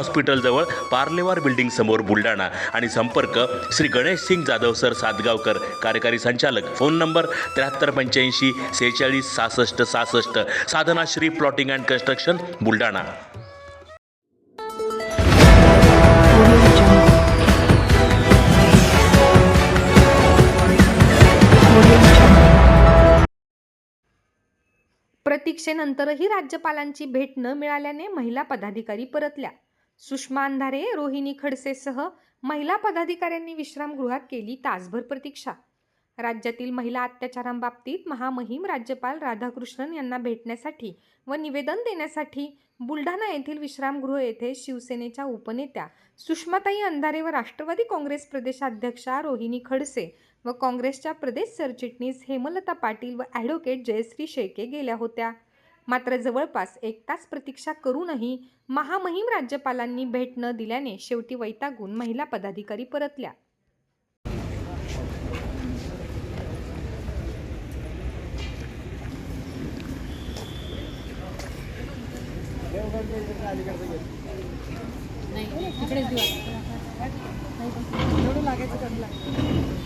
हॉस्पिटलजवळ Parlewar building समोर बुलढाणा. आणि संपर्क श्री गणेश सिंग जाधव सर सातगावकर कार्यकारी संचालक. फोन नंबर त्र्याहत्तर पंच्याऐंशी सेहेचाळीस सहासष्ट सहासष्ट. Sadhana Shri plotting and construction Buldhana. प्रतीक्षेनंतरही राज्यपालांची भेट न मिळाल्याने महिला पदाधिकारी परतल्या. सुषमा अंधारे रोहिणी खडसेसह महिला पदाधिकाऱ्यांनी विश्रामगृहात केली तासभर प्रतीक्षा. राज्यातील महिला अत्याचारांबाबतीत महामहिम राज्यपाल राधाकृष्णन यांना भेटण्यासाठी व निवेदन देण्यासाठी बुलढाणा येथील विश्रामगृह येथे शिवसेनेच्या उपनेत्या सुषमाताई अंधारे व राष्ट्रवादी काँग्रेस प्रदेशाध्यक्षा रोहिणी खडसे व काँग्रेसच्या प्रदेश सरचिटणीस हेमलता पाटील व ॲडव्होकेट जयश्री शेळके गेल्या होत्या. मात्र जवळपास एक तास प्रतीक्षा करूनही महामहिम राज्यपालांनी भेट न दिल्याने शेवटी वैतागून महिला पदाधिकारी परतल्या.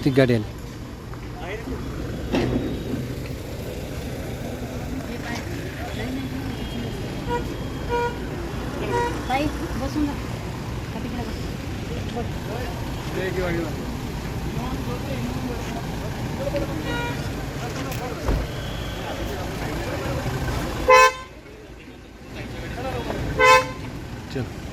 ती गाडी आली. Tay, vos una. Capítulo vos. Sí, que va a ayudar. Chao.